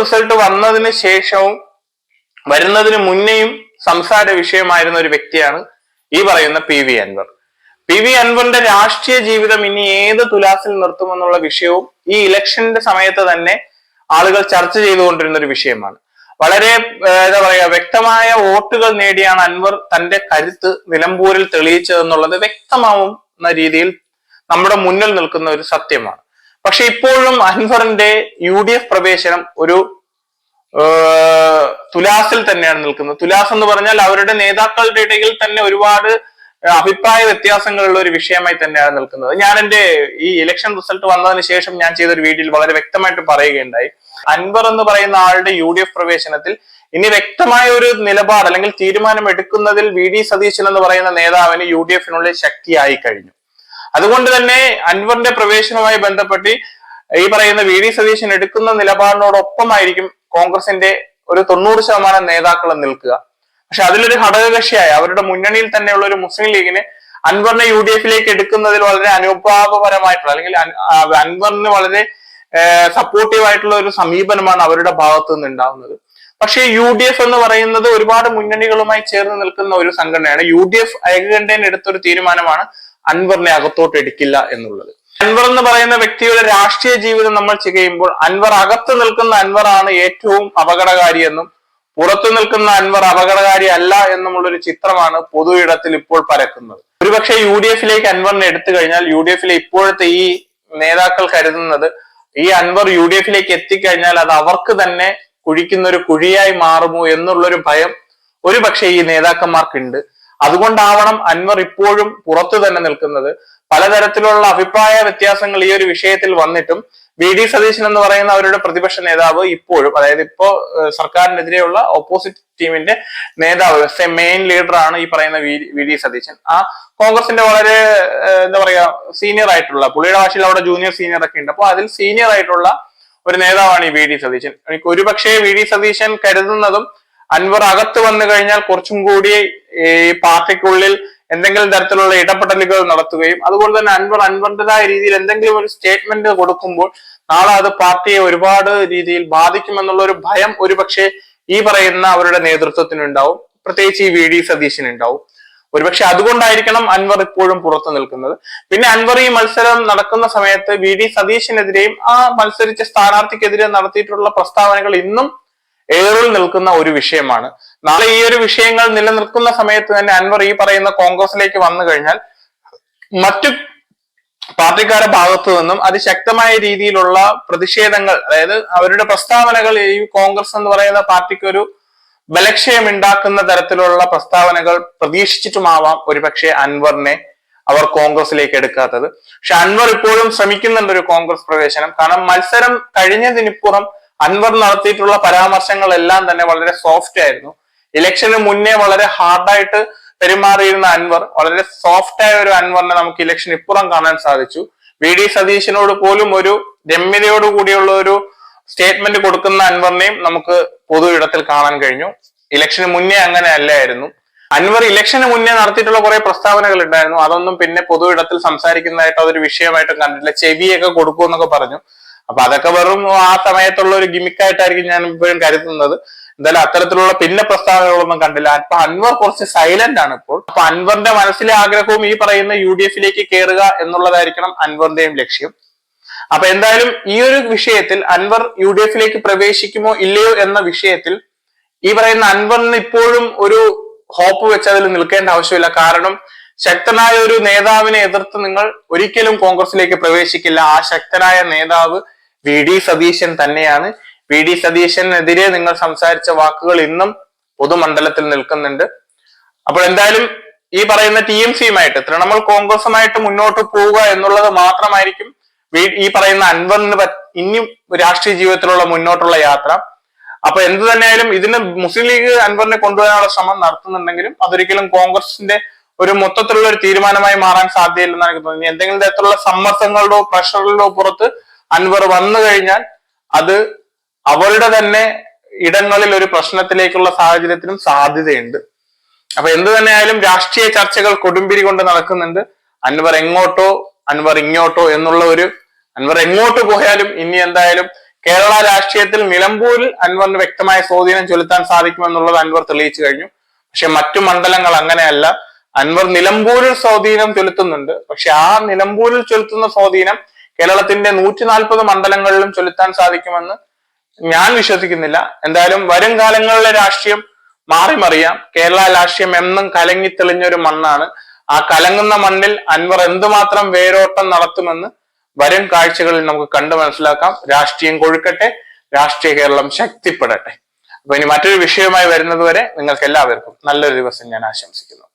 Result വന്നതിന് ശേഷവും വരുന്നതിന് മുന്നേയും സംസാര വിഷയമായിരുന്ന ഒരു വ്യക്തിയാണ് ഈ പറയുന്ന P V Anvar. P V അൻവറിന്റെ രാഷ്ട്രീയ ജീവിതം ഇനി ഏത് തുലാസിൽ നിർത്തുമെന്നുള്ള വിഷയവും ഈ ഇലക്ഷന്റെ സമയത്ത് തന്നെ ആളുകൾ ചർച്ച ചെയ്തുകൊണ്ടിരുന്ന ഒരു വിഷയമാണ്. വളരെ എന്താ പറയുക വ്യക്തമായ വോട്ടുകൾ നേടിയാണ് അൻവർ തന്റെ കരുത്ത് നിലമ്പൂരിൽ തെളിയിച്ചതെന്നുള്ളത് വ്യക്തമാവുന്ന രീതിയിൽ നമ്മുടെ മുന്നിൽ നിൽക്കുന്ന ഒരു സത്യമാണ്. പക്ഷെ ഇപ്പോഴും അൻവറിന്റെ യു ഡി എഫ് പ്രവേശനം ഒരു തുലാസിൽ തന്നെയാണ് നിൽക്കുന്നത്. തുലാസ് എന്ന് പറഞ്ഞാൽ അവരുടെ നേതാക്കളുടെ ഇടയിൽ തന്നെ ഒരുപാട് അഭിപ്രായ വ്യത്യാസങ്ങളുള്ള ഒരു വിഷയമായി തന്നെയാണ് നിൽക്കുന്നത്. ഞാൻ എന്റെ ഈ ഇലക്ഷൻ റിസൾട്ട് വന്നതിന് ശേഷം ഞാൻ ചെയ്ത ഒരു വീഡിയോയിൽ വളരെ വ്യക്തമായിട്ട് പറയുകയുണ്ടായി. അൻവർ എന്ന് പറയുന്ന ആളുടെ യു ഡി എഫ് പ്രവേശനത്തിൽ ഇനി വ്യക്തമായ ഒരു നിലപാട് അല്ലെങ്കിൽ തീരുമാനം എടുക്കുന്നതിൽ വി ഡി സതീശൻ എന്ന് പറയുന്ന നേതാവിന് യു ഡി എഫിനുള്ളിൽ ശക്തിയായി കഴിഞ്ഞു. അതുകൊണ്ട് തന്നെ അൻവറിന്റെ പ്രവേശനവുമായി ബന്ധപ്പെട്ട് ഈ പറയുന്ന വി ഡി സതീശൻ എടുക്കുന്ന നിലപാടിനോടൊപ്പമായിരിക്കും കോൺഗ്രസിന്റെ ഒരു തൊണ്ണൂറ് ശതമാനം നേതാക്കൾ നിൽക്കുക. പക്ഷെ അതിലൊരു ഘടകകക്ഷിയായ അവരുടെ മുന്നണിയിൽ തന്നെയുള്ള ഒരു മുസ്ലിം ലീഗിന് അൻവറിനെ യു ഡി എഫിലേക്ക് എടുക്കുന്നതിൽ വളരെ അനുഭാവപരമായിട്ടുള്ള അല്ലെങ്കിൽ അൻ- അൻവറിന് വളരെ സപ്പോർട്ടീവ് ആയിട്ടുള്ള ഒരു സമീപനമാണ് അവരുടെ ഭാഗത്തു നിന്ന് ഉണ്ടാവുന്നത് പക്ഷേ യു ഡി എഫ് എന്ന് പറയുന്നത് ഒരുപാട് മുന്നണികളുമായി ചേർന്ന് നിൽക്കുന്ന ഒരു സംഘടനയാണ്. യു ഡി എഫ് ഏകകണ്ഠേന എടുത്തൊരു തീരുമാനമാണ് അൻവറിനെ അകത്തോട്ട് എടുക്കില്ല എന്നുള്ളത്. അൻവർ എന്ന് പറയുന്ന വ്യക്തിയുടെ രാഷ്ട്രീയ ജീവിതം നമ്മൾ ചെയ്യുമ്പോൾ അൻവർ അകത്ത് നിൽക്കുന്ന അൻവറാണ് ഏറ്റവും അപകടകാരി എന്നും പുറത്തു നിൽക്കുന്ന അൻവർ അപകടകാരി അല്ല എന്നുമുള്ള ഒരു ചിത്രമാണ് പൊതു ഇടത്തിൽ ഇപ്പോൾ പരക്കുന്നത്. ഒരുപക്ഷെ യു ഡി എഫിലേക്ക് അൻവറിനെ എടുത്തു കഴിഞ്ഞാൽ യു ഡി എഫിലെ ഇപ്പോഴത്തെ ഈ നേതാക്കൾ കരുതുന്നത് ഈ അൻവർ യു ഡി എഫിലേക്ക് എത്തിക്കഴിഞ്ഞാൽ അത് അവർക്ക് തന്നെ കുഴിക്കുന്ന ഒരു കുഴിയായി മാറുമോ എന്നുള്ളൊരു ഭയം ഒരുപക്ഷെ ഈ നേതാക്കന്മാർക്കുണ്ട്. അതുകൊണ്ടാവണം അൻവർ ഇപ്പോഴും പുറത്തു തന്നെ നിൽക്കുന്നത്. പലതരത്തിലുള്ള അഭിപ്രായ വ്യത്യാസങ്ങൾ ഈ ഒരു വിഷയത്തിൽ വന്നിട്ടും വി ഡി സതീശൻ എന്ന് പറയുന്ന അവരുടെ പ്രതിപക്ഷ നേതാവ് ഇപ്പോഴും അതായത് ഇപ്പോ സർക്കാരിനെതിരെയുള്ള ഓപ്പോസിറ്റ് ടീമിന്റെ നേതാവ് മെയിൻ ലീഡറാണ് ഈ പറയുന്ന വി- ഡി സതീശൻ. ആ കോൺഗ്രസിന്റെ വളരെ എന്താ പറയാ സീനിയർ ആയിട്ടുള്ള പുള്ളിയുടെ ഭാഷയിൽ അവിടെ ജൂനിയർ സീനിയർ ഒക്കെ ഉണ്ട്. അപ്പൊ അതിൽ സീനിയർ ആയിട്ടുള്ള ഒരു നേതാവാണ് ഈ വി ഡി സതീശൻ. എനിക്ക് ഒരുപക്ഷെ വി ഡി സതീശൻ കരുതുന്നതും അൻവർ അകത്ത് വന്നു കഴിഞ്ഞാൽ കുറച്ചും കൂടി ഈ പാർട്ടിക്കുള്ളിൽ എന്തെങ്കിലും തരത്തിലുള്ള ഇടപെടലുകൾ നടത്തുകയും അതുപോലെ തന്നെ അൻവർ അൻവറിന്റെതായ രീതിയിൽ എന്തെങ്കിലും ഒരു സ്റ്റേറ്റ്മെന്റ് കൊടുക്കുമ്പോൾ നാളെ അത് പാർട്ടിയെ ഒരുപാട് രീതിയിൽ ബാധിക്കുമെന്നുള്ള ഒരു ഭയം ഒരുപക്ഷെ ഈ പറയുന്ന അവരുടെ നേതൃത്വത്തിനുണ്ടാവും. പ്രത്യേകിച്ച് ഈ വി ഡി സതീശന് ഉണ്ടാവും ഒരുപക്ഷെ അതുകൊണ്ടായിരിക്കണം അൻവർ ഇപ്പോഴും പുറത്തു നിൽക്കുന്നത്. പിന്നെ അൻവർ ഈ മത്സരം നടക്കുന്ന സമയത്ത് വി ഡി സതീശനെതിരെയും ആ മത്സരിച്ച സ്ഥാനാർത്ഥിക്കെതിരെ നടത്തിയിട്ടുള്ള പ്രസ്താവനകൾ ഇന്നും ഏറിൽ നിൽക്കുന്ന ഒരു വിഷയമാണ്. നാളെ ഈ ഒരു വിഷയങ്ങൾ നിലനിൽക്കുന്ന സമയത്ത് തന്നെ അൻവർ ഈ പറയുന്ന കോൺഗ്രസിലേക്ക് വന്നു കഴിഞ്ഞാൽ മറ്റു പാർട്ടിക്കാരുടെ ഭാഗത്തു നിന്നും അതിശക്തമായ രീതിയിലുള്ള പ്രതിഷേധങ്ങൾ അതായത് അവരുടെ പ്രസ്താവനകൾ ഈ കോൺഗ്രസ് എന്ന് പറയുന്ന പാർട്ടിക്ക് ഒരു ബലക്ഷയം ഉണ്ടാക്കുന്ന തരത്തിലുള്ള പ്രസ്താവനകൾ പ്രതീക്ഷിച്ചിട്ടുമാവാം ഒരുപക്ഷെ അൻവറിനെ അവർ കോൺഗ്രസിലേക്ക് എടുക്കാത്തത്. പക്ഷെ അൻവർ ഇപ്പോഴും ശ്രമിക്കുന്നുണ്ട് ഒരു കോൺഗ്രസ് പ്രവേശനം. കാരണം മത്സരം കഴിഞ്ഞതിനിപ്പുറം അൻവർ നടത്തിയിട്ടുള്ള പരാമർശങ്ങളെല്ലാം തന്നെ വളരെ സോഫ്റ്റ് ആയിരുന്നു. ഇലക്ഷന് മുന്നേ വളരെ ഹാർഡായിട്ട് പെരുമാറിയിരുന്ന അൻവർ വളരെ സോഫ്റ്റ് ആയ ഒരു അൻവറിനെ നമുക്ക് ഇലക്ഷൻ ഇപ്പുറം കാണാൻ സാധിച്ചു. വി ഡി സതീശനോട് പോലും ഒരു രമ്യതയോട് കൂടിയുള്ള ഒരു സ്റ്റേറ്റ്മെന്റ് കൊടുക്കുന്ന അൻവറിനെയും നമുക്ക് പൊതു ഇടത്തിൽ കാണാൻ കഴിഞ്ഞു. ഇലക്ഷന് മുന്നേ അങ്ങനെ അല്ലായിരുന്നു. അൻവർ ഇലക്ഷന് മുന്നേ നടത്തിയിട്ടുള്ള കുറെ പ്രസ്താവനകൾ ഉണ്ടായിരുന്നു. അതൊന്നും പിന്നെ പൊതു ഇടത്തിൽ സംസാരിക്കുന്നതായിട്ട് അതൊരു വിഷയമായിട്ടും കണ്ടിട്ടില്ല. ചെവിയൊക്കെ കൊടുക്കുമെന്നൊക്കെ പറഞ്ഞു. അപ്പൊ അതൊക്കെ വെറും ആ സമയത്തുള്ള ഒരു ഗിമിക്കായിട്ടായിരിക്കും ഞാൻ ഇപ്പോഴും കരുതുന്നത്. എന്തായാലും അത്തരത്തിലുള്ള പിന്നെ പ്രസ്താവനകളൊന്നും കണ്ടില്ല. അപ്പൊ അൻവർ കുറച്ച് സൈലന്റ് ആണ് ഇപ്പോൾ. അപ്പൊ അൻവറിന്റെ മനസ്സിലെ ആഗ്രഹവും ഈ പറയുന്ന യു ഡി എഫിലേക്ക് കയറുക എന്നുള്ളതായിരിക്കണം അൻവറിന്റെയും ലക്ഷ്യം. അപ്പൊ എന്തായാലും ഈ ഒരു വിഷയത്തിൽ അൻവർ യു ഡി എഫിലേക്ക് പ്രവേശിക്കുമോ ഇല്ലയോ എന്ന വിഷയത്തിൽ ഈ പറയുന്ന അൻവറിന് ഇപ്പോഴും ഒരു ഹോപ്പ് വെച്ച് അതിൽ നിൽക്കേണ്ട ആവശ്യമില്ല. കാരണം ശക്തനായ ഒരു നേതാവിനെ എതിർത്ത് നിങ്ങൾ ഒരിക്കലും കോൺഗ്രസിലേക്ക് പ്രവേശിക്കില്ല. ആ ശക്തനായ നേതാവ് വി ഡി സതീശൻ തന്നെയാണ്. വി ഡി സതീശനെതിരെ നിങ്ങൾ സംസാരിച്ച വാക്കുകൾ ഇന്നും പൊതുമണ്ഡലത്തിൽ നിൽക്കുന്നുണ്ട്. അപ്പോൾ എന്തായാലും ഈ പറയുന്ന ടി എം സിയുമായിട്ട് തൃണമൂൽ കോൺഗ്രസുമായിട്ട് മുന്നോട്ട് പോവുക എന്നുള്ളത് മാത്രമായിരിക്കും ഈ പറയുന്ന അൻവറിന് ഇനിയും രാഷ്ട്രീയ ജീവിതത്തിലുള്ള മുന്നോട്ടുള്ള യാത്ര. അപ്പൊ എന്ത് തന്നെയായാലും ഇതിന് മുസ്ലിം ലീഗ് അൻവറിനെ കൊണ്ടുവരാനുള്ള ശ്രമം നടത്തുന്നുണ്ടെങ്കിലും അതൊരിക്കലും കോൺഗ്രസിന്റെ ഒരു മൊത്തത്തിലുള്ള ഒരു തീരുമാനമായി മാറാൻ സാധ്യതയില്ലെന്നാണ് എനിക്ക് തോന്നുന്നത്. എന്തെങ്കിലും തരത്തിലുള്ള സമ്മർദ്ദങ്ങളുടെയോ പ്രഷറുകളുടെയോ പുറത്ത് അൻവർ വന്നു കഴിഞ്ഞാൽ അത് അവരുടെ തന്നെ ഇടങ്ങളിൽ ഒരു പ്രശ്നത്തിലേക്കുള്ള സാഹചര്യത്തിനും സാധ്യതയുണ്ട്. അപ്പൊ എന്ത് തന്നെയായാലും രാഷ്ട്രീയ ചർച്ചകൾ കൊടുമ്പിരി കൊണ്ട് നടക്കുന്നുണ്ട്. അൻവർ എങ്ങോട്ടോ അൻവർ ഇങ്ങോട്ടോ എന്നുള്ള ഒരു അൻവർ എങ്ങോട്ട് പോയാലും ഇനി എന്തായാലും കേരള രാഷ്ട്രീയത്തിൽ നിലമ്പൂരിൽ അൻവറിന് വ്യക്തമായ സ്വാധീനം ചെലുത്താൻ സാധിക്കുമെന്നുള്ളത് അൻവർ തെളിയിച്ചു കഴിഞ്ഞു. പക്ഷെ മറ്റു മണ്ഡലങ്ങൾ അങ്ങനെയല്ല. അൻവർ നിലമ്പൂരിൽ സ്വാധീനം ചെലുത്തുന്നുണ്ട്. പക്ഷെ ആ നിലമ്പൂരിൽ ചെലുത്തുന്ന സ്വാധീനം കേരളത്തിന്റെ നൂറ്റി നാൽപ്പത് മണ്ഡലങ്ങളിലും ചെലുത്താൻ സാധിക്കുമെന്ന് ഞാൻ വിശ്വസിക്കുന്നില്ല. എന്തായാലും വരും കാലങ്ങളിലെ രാഷ്ട്രീയം മാറി മറിയാം. കേരള രാഷ്ട്രീയം എന്നും കലങ്ങി തെളിഞ്ഞൊരു മണ്ണാണ്. ആ കലങ്ങുന്ന മണ്ണിൽ അൻവർ എന്തുമാത്രം വേരോട്ടം നടത്തുമെന്ന് വരും കാഴ്ചകളിൽ നമുക്ക് കണ്ടു മനസ്സിലാക്കാം. രാഷ്ട്രീയം കൊഴുക്കട്ടെ രാഷ്ട്രീയ കേരളം ശക്തിപ്പെടട്ടെ. അപ്പൊ ഇനി മറ്റൊരു വിഷയവുമായി വരുന്നത് വരെ നിങ്ങൾക്ക് എല്ലാവർക്കും നല്ലൊരു ദിവസം ഞാൻ ആശംസിക്കുന്നു.